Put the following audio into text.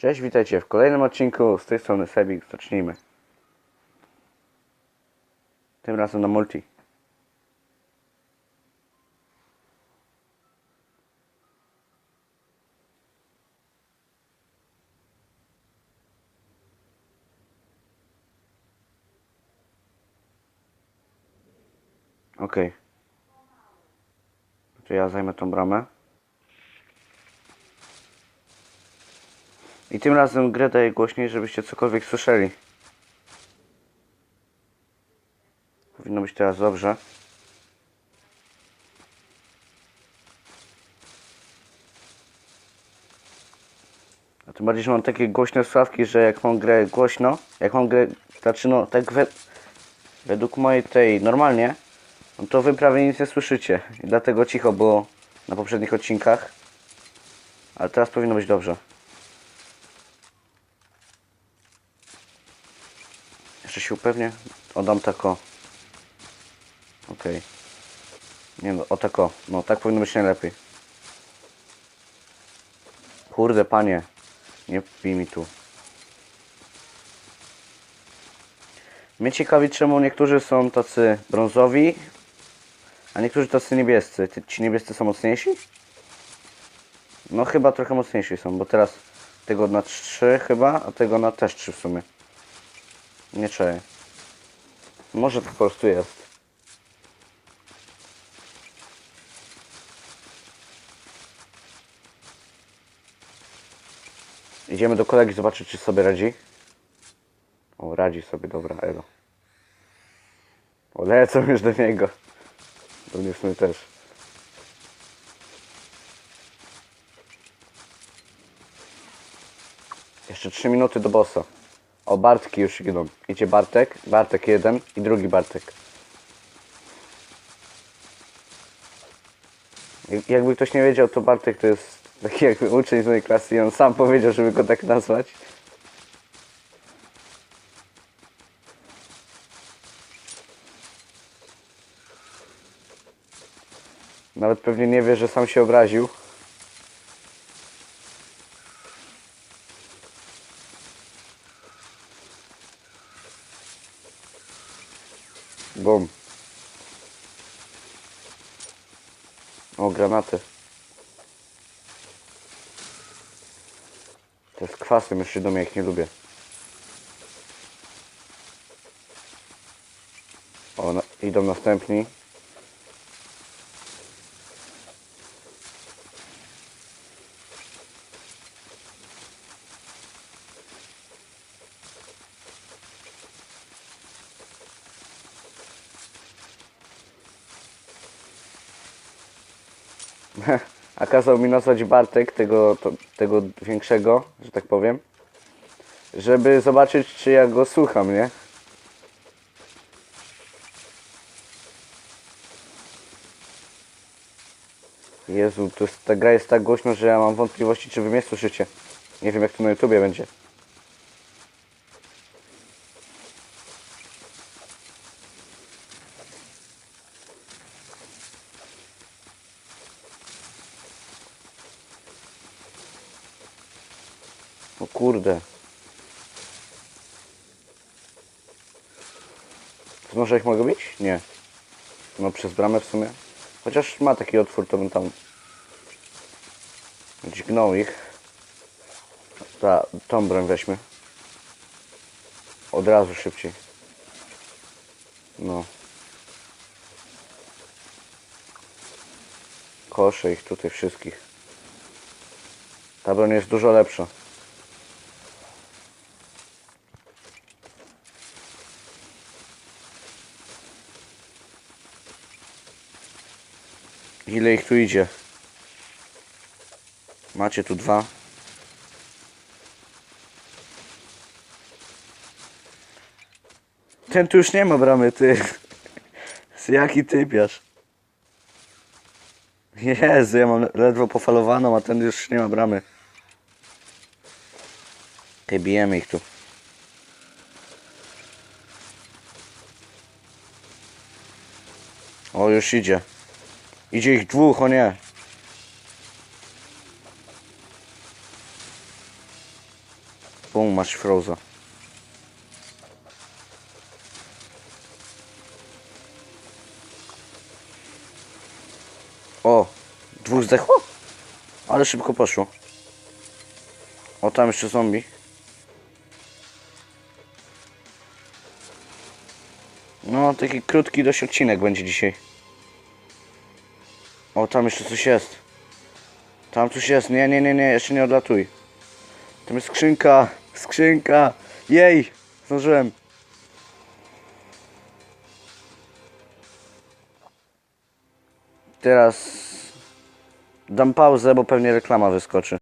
Cześć, witajcie w kolejnym odcinku. Z tej strony Sebik. Zacznijmy. Tym razem na multi. Okej. To ja zajmę tą bramę. I tym razem grę daję głośniej, żebyście cokolwiek słyszeli. Powinno być teraz dobrze. A tym bardziej, że mam takie głośne sławki, że jak mam grę głośno, jak mam grę, znaczy no tak we, według mojej tej normalnie, no to wy prawie nic nie słyszycie. I dlatego cicho było na poprzednich odcinkach. Ale teraz powinno być dobrze. Jeszcze się upewnię. Oddam tako. Okej. Nie no, o tako. No tak powinno być najlepiej. Kurde panie. Nie pij mi tu. Mnie ciekawi czemu niektórzy są tacy brązowi, a niektórzy tacy niebiescy. Ci niebiescy są mocniejsi? No chyba trochę mocniejsi są, bo teraz tego na 3 chyba, a tego na też 3 w sumie. Nie czuję. Może po prostu jest. Idziemy do kolegi zobaczyć, czy sobie radzi. O, radzi sobie, dobra, elo. O, lecą już do niego. Do mnie w sumie też. Jeszcze 3 minuty do bossa. O, Bartki już idą. Idzie Bartek, Bartek jeden i drugi Bartek. Jak- Jakby ktoś nie wiedział, to Bartek to jest taki jakby uczeń z mojej klasy i on sam powiedział, żeby go tak nazwać. Nawet pewnie nie wie, że sam się obraził. Bum. O, granaty. To jest kwasem, już się mnie jak nie lubię. O, na, idą następni. A kazał mi nazwać Bartek, tego, to, tego większego, że tak powiem, żeby zobaczyć, czy ja go słucham, nie? Jezu, to jest, ta gra jest tak głośno, że ja mam wątpliwości, czy wy mnie słyszycie. Nie wiem, jak to na YouTubie będzie. O kurde. To może ich mogę bić? Nie. No przez bramę w sumie. Chociaż ma taki otwór, to bym tam dźgnął ich. Ta, tą broń weźmy. Od razu szybciej. No. Koszę ich tutaj wszystkich. Ta broń jest dużo lepsza. Ile ich tu idzie? Macie tu dwa. Ten tu już nie ma bramy, ty. Jaki typiarz? Jezu, ja mam ledwo pofalowaną, a ten już nie ma bramy. Okej, bijemy ich tu. O, już idzie. Idzie ich dwóch, o nie. Bum, masz froza. O, dwóch zdechło? Ale szybko poszło. O, tam jeszcze zombie. No, taki krótki dość odcinek będzie dzisiaj. O, tam jeszcze coś jest. Tam coś jest. Nie, nie, nie, nie, jeszcze nie odlatuj. Tam jest skrzynka, skrzynka. Jej, zdążyłem. Teraz dam pauzę, bo pewnie reklama wyskoczy.